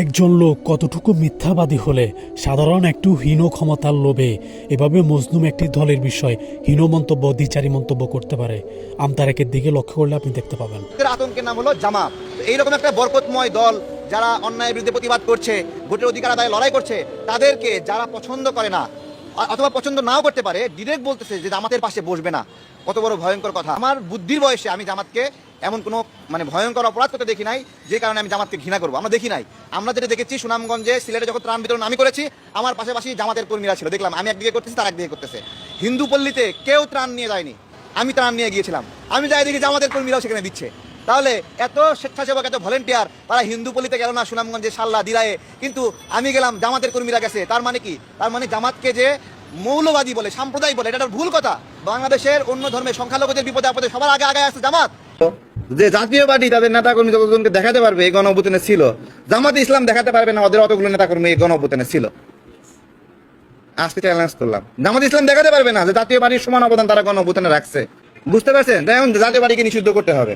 একজন লোক কতটুকু মিথ্যাবাদী হলে সাধারণ একটু হীন ক্ষমতার লোভে এভাবে মজলুম একটি দলের বিষয় হীন মন্তব্য, দ্বিচারী মন্তব্য করতে পারে। আমতারেকের দিকে লক্ষ্য করলে আপনি দেখতে পাবেন। আতঙ্কের নাম হলো জামাত। তো এইরকম একটা বরকতময় দল যারা অন্যায়ের বিরুদ্ধে প্রতিবাদ করছে, ভোটের অধিকার আদায় লড়াই করছে, তাদেরকে যারা পছন্দ করে না অথবা পছন্দ নাও করতে পারে ডিরেক্ট বলতেছে যে জামাতের পাশে বসবে না। কত বড় ভয়ঙ্কর কথা। আমার বুদ্ধির বয়সে আমি জামাতকে এমন কোনো মানে ভয়ঙ্কর অপরাধ করতে দেখি নাই, যে কারণে আমি জামাতকে ঘৃণা করব। আমরা দেখি নাই। আমরা যেটা দেখেছি সুনামগঞ্জে, সিলেটে যখন ত্রাণ বিতরণ আমি করেছি, আমার পাশাপাশি জামাতের কর্মীরা ছিল। দেখলাম, আমি একদিকে করতেছি, তার একদিকে করতেছে। হিন্দু পল্লীতে কেউ ত্রাণ নিয়ে যায়নি। আমি ত্রাণ নিয়ে গিয়েছিলাম। আমি যাই দেখি জামাতের কর্মীরাও সেখানে দিচ্ছে। তাহলে এত স্বেচ্ছাসেবক, এত ভলেন্টিয়ার, তারা হিন্দু পল্লীতে গেল না সুনামগঞ্জে সাল্লা দিরায়ে। কিন্তু আমি গেলাম, জামাতের কর্মীরা গেছে। তার মানে কি? তার মানে জামাতকে যে মৌলবাদী বলে, সাম্প্রদায়িক বলে, এটা ভুল কথা। বাংলাদেশের অন্য ধর্মের সংখ্যালঘুদের বিপদে আপদে সবার আগে আগে আসছে জামাত। যে জাতীয় পার্টি তাদের নেতাকর্মী যতজনকে দেখাতে পারবে, এই গণ অভ্যুত্থানে ছিল। জামাত ইসলাম দেখাতে পারবে না, ওদের অতগুলো নেতাকর্মী এই গণঅভ্যুত্থানে ছিল। আজকে চ্যালেঞ্জ করলাম। জামাত ইসলাম দেখাতে পারবে না যে জাতীয় পার্টির সমান অবদান তারা গণঅভ্যুত্থানে রাখছে। বুঝতে পারছেন? জাতীয় পার্টিকে নিষিদ্ধ করতে হবে।